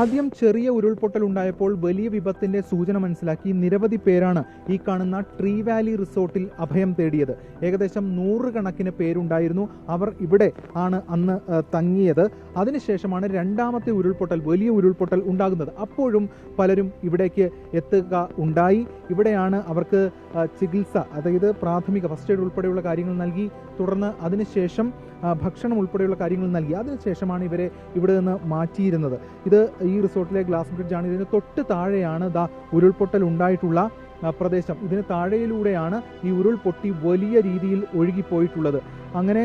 ആദ്യം ചെറിയ ഉരുൾപൊട്ടൽ ഉണ്ടായപ്പോൾ വലിയ വിപത്തിന്റെ സൂചന മനസ്സിലാക്കി നിരവധി പേരാണ് ഈ കാണുന്ന ട്രീ വാലി റിസോർട്ടിൽ അഭയം തേടിയത്. ഏകദേശം നൂറുകണക്കിന് പേരുണ്ടായിരുന്നു. അവർ ഇവിടെ ആണ് അന്ന് തങ്ങിയത്. അതിനുശേഷമാണ് രണ്ടാമത്തെ ഉരുൾപൊട്ടൽ വലിയ ഉരുൾപൊട്ടൽ ഉണ്ടാകുന്നത്. അപ്പോഴും പലരും ഇവിടേക്ക് എത്തുക ഉണ്ടായി. ഇവിടെയാണ് അവർക്ക് ചികിത്സ അതായത് പ്രാഥമിക ഫസ്റ്റ് എയ്ഡ് ഉൾപ്പെടെയുള്ള കാര്യങ്ങൾ നൽകി. തുടർന്ന് അതിനുശേഷം ഭക്ഷണം ഉൾപ്പെടെയുള്ള കാര്യങ്ങൾ നൽകി. അതിനുശേഷമാണ് ഇവരെ ഇവിടെ നിന്ന് മാറ്റിയിരുന്നത്. ഇത് ഈ റിസോർട്ടിലെ ഗ്ലാസ് ബ്രിഡ്ജാണ് ഇതിന് തൊട്ട് താഴെയാണ് ദാ ഉരുൾപൊട്ടൽ ഉണ്ടായിട്ടുള്ള പ്രദേശം. ഇതിന് താഴെയിലൂടെയാണ് ഈ ഉരുൾപൊട്ടി വലിയ രീതിയിൽ ഒഴുകിപ്പോയിട്ടുള്ളത്. അങ്ങനെ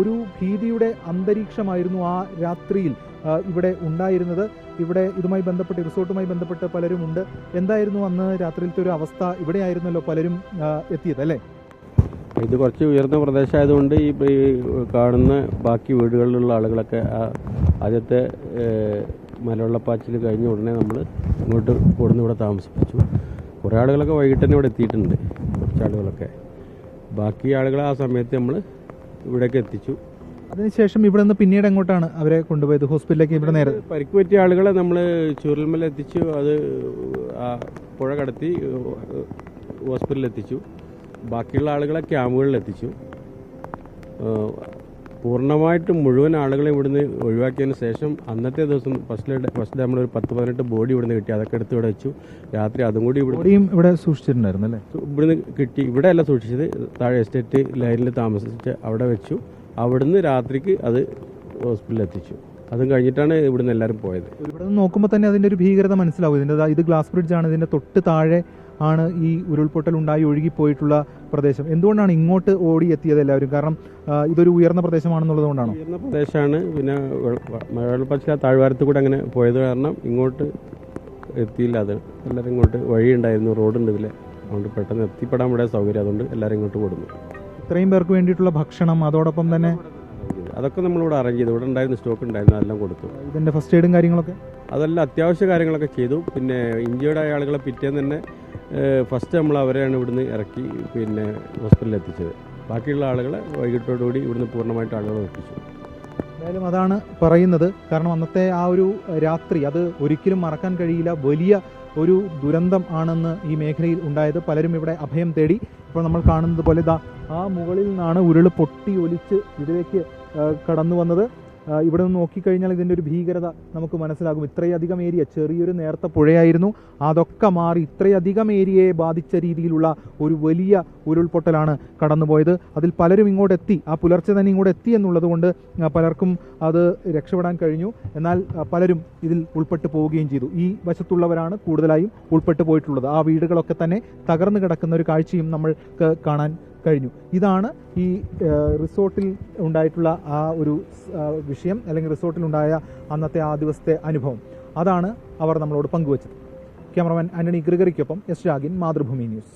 ഒരു ഭീതിയുടെ അന്തരീക്ഷമായിരുന്നു ആ രാത്രിയിൽ ഇവിടെ ഉണ്ടായിരുന്നത്. ഇവിടെ ഇതുമായി ബന്ധപ്പെട്ട് റിസോർട്ടുമായി ബന്ധപ്പെട്ട് പലരും ഉണ്ട് എന്തായിരുന്നു അന്ന് രാത്രിയിലത്തെ ഒരു അവസ്ഥ? ഇവിടെയായിരുന്നല്ലോ പലരും എത്തിയത് അല്ലേ? ഇത് കുറച്ച് ഉയർന്ന പ്രദേശമായതുകൊണ്ട് ഈ ഈ കാണുന്ന ബാക്കി വീടുകളിലുള്ള ആളുകളൊക്കെ ആ ആദ്യത്തെ മലവെള്ളപ്പാച്ചിൽ കഴിഞ്ഞ ഉടനെ നമ്മൾ ഇങ്ങോട്ട് കൊടുന്ന് ഇവിടെ താമസിപ്പിച്ചു. കുറേ ആളുകളൊക്കെ വൈകിട്ട് തന്നെ ഇവിടെ എത്തിയിട്ടുണ്ട് കുറച്ച് ആളുകളൊക്കെ. ബാക്കി ആളുകളെ ആ സമയത്ത് നമ്മൾ ഇവിടേക്ക് എത്തിച്ചു. അതിനുശേഷം ഇവിടെ നിന്ന് പിന്നീട് എങ്ങോട്ടാണ് അവരെ കൊണ്ടുപോയത്? ഹോസ്പിറ്റലിലേക്ക് ഇവിടെ നേരെ പരിക്ക് പറ്റിയ ആളുകളെ നമ്മൾ ചുരൽമല എത്തിച്ചു. അത് ആ പുഴ കടത്തി ഹോസ്പിറ്റലിൽ എത്തിച്ചു. ബാക്കിയുള്ള ആളുകളെ ക്യാമ്പുകളിൽ എത്തിച്ചു. പൂർണമായിട്ടും മുഴുവൻ ആളുകളെ ഇവിടുന്ന് ഒഴിവാക്കിയതിന് ശേഷം അന്നത്തെ ദിവസം ഫസ്റ്റ് ഫസ്റ്റ് നമ്മളൊരു പത്ത് പതിനെട്ട് ബോഡി ഇവിടുന്ന് കിട്ടി. അതൊക്കെ എടുത്ത് ഇവിടെ വെച്ചു. രാത്രി അതും കൂടി ഇവിടെ ഇവിടെ സൂക്ഷിച്ചിട്ടുണ്ടായിരുന്നു അല്ലേ? ഇവിടുന്ന് കിട്ടി. ഇവിടെ അല്ല സൂക്ഷിച്ചത്. താഴെ എസ്റ്റേറ്റ് ലൈനിൽ താമസിച്ച് അവിടെ വെച്ചു. അവിടുന്ന് രാത്രിക്ക് അത് ഹോസ്പിറ്റലിൽ എത്തിച്ചു. അതും കഴിഞ്ഞിട്ടാണ് ഇവിടുന്ന് എല്ലാവരും പോയത്. ഇവിടെ നോക്കുമ്പോൾ തന്നെ അതിന്റെ ഒരു ഭീകരത മനസ്സിലാവും. ഇതിന്റെ ഇത് ഗ്ലാസ് ബ്രിഡ്ജ് ആണ്. ഇതിന്റെ തൊട്ട് താഴെ ആണ് ഈ ഉരുൾപൊട്ടൽ ഉണ്ടായി ഒഴുകിപ്പോയിട്ടുള്ള പ്രദേശം. എന്തുകൊണ്ടാണ് ഇങ്ങോട്ട് ഓടി എത്തിയത് എല്ലാവരും? കാരണം ഇതൊരു ഉയർന്ന പ്രദേശമാണെന്നുള്ളത് കൊണ്ടാണ് ഉയർന്ന പ്രദേശമാണ്. പിന്നെ മഴവെള്ളപ്പാച്ചിൽ താഴ്വാരത്ത് കൂടെ അങ്ങനെ പോയത് കാരണം ഇങ്ങോട്ട് എത്തിയില്ല. അത് എല്ലാവരും ഇങ്ങോട്ട് വഴിയുണ്ടായിരുന്നു. റോഡുണ്ട് ഇതിലെ. അതുകൊണ്ട് പെട്ടെന്ന് എത്തിപ്പെടാൻ ഇവിടെ സൗകര്യം. അതുകൊണ്ട് എല്ലാവരും ഇങ്ങോട്ട് കൊടുക്കുന്നു ഇത്രയും പേർക്ക് വേണ്ടിയിട്ടുള്ള ഭക്ഷണം അതോടൊപ്പം തന്നെ? അതൊക്കെ നമ്മളിവിടെ അറേഞ്ച് ചെയ്തു. ഇവിടെ ഉണ്ടായിരുന്ന സ്റ്റോക്ക് ഉണ്ടായിരുന്നു. അതെല്ലാം കൊടുത്തു. ഇതിന്റെ ഫസ്റ്റ് എയ്ഡും കാര്യങ്ങളൊക്കെ? അതെല്ലാം അത്യാവശ്യ കാര്യങ്ങളൊക്കെ ചെയ്തു. പിന്നെ ഇഞ്ചേർഡ് ആയ ആളുകളെ പിറ്റേന്ന് തന്നെ ഫസ്റ്റ് നമ്മൾ അവരെയാണ് ഇവിടുന്ന് ഇറക്കി പിന്നെ ഹോസ്പിറ്റലിൽ എത്തിച്ചത്. ബാക്കിയുള്ള ആളുകളെ വൈകിട്ടോടുകൂടി ഇവിടുന്ന് പൂർണമായിട്ട് ആളുകളെ എത്തിച്ചു എന്തായാലും അതാണ് പറയുന്നത്. കാരണം അന്നത്തെ ആ ഒരു രാത്രി അത് ഒരിക്കലും മറക്കാൻ കഴിയില്ല. വലിയ ഒരു ദുരന്തം ആണെന്ന് ഈ മേഖലയിൽ ഉണ്ടായത്. പലരും ഇവിടെ അഭയം തേടി. ഇപ്പോൾ നമ്മൾ കാണുന്നത് പോലെ ഇതാ ആ മുകളിൽ നിന്നാണ് ഉരുൾ പൊട്ടി ഒലിച്ച് ഇതിലേക്ക് കടന്നു വന്നത്. ഇവിടെ നിന്ന് നോക്കിക്കഴിഞ്ഞാൽ ഇതിന്റെ ഒരു ഭീകരത നമുക്ക് മനസ്സിലാകും. ഇത്രയധികം ഏരിയ ചെറിയൊരു നേരത്തെ പുഴയായിരുന്നു. അതൊക്കെ മാറി ഇത്രയധികം ഏരിയയെ ബാധിച്ച രീതിയിലുള്ള ഒരു വലിയ ഉരുൾപൊട്ടലാണ് കടന്നുപോയത്. അതിൽ പലരും ഇങ്ങോട്ട് എത്തി ആ പുലർച്ചെ തന്നെ ഇങ്ങോട്ട് എത്തി എന്നുള്ളത് കൊണ്ട് പലർക്കും അത് രക്ഷപ്പെടാൻ കഴിഞ്ഞു. എന്നാൽ പലരും ഇതിൽ ഉൾപ്പെട്ടു പോവുകയും ചെയ്തു. ഈ വശത്തുള്ളവരാണ് കൂടുതലായും ഉൾപ്പെട്ടു പോയിട്ടുള്ളത്. ആ വീടുകളൊക്കെ തന്നെ തകർന്നു കിടക്കുന്ന ഒരു കാഴ്ചയും നമ്മൾക്ക് കാണാൻ കഴിഞ്ഞു. ഇതാണ് ഈ റിസോർട്ടിൽ ഉണ്ടായിട്ടുള്ള ആ ഒരു വിഷയം അല്ലെങ്കിൽ റിസോർട്ടിൽ ഉണ്ടായ അന്നത്തെ ആ ദിവസത്തെ അനുഭവം. അതാണ് അവർ നമ്മളോട് പങ്കുവച്ചത്. ക്യാമറമാൻ ആന്റണി ഗ്രിഗറിക്കൊപ്പം എസ് രാഗിൻ മാതൃഭൂമി ന്യൂസ്.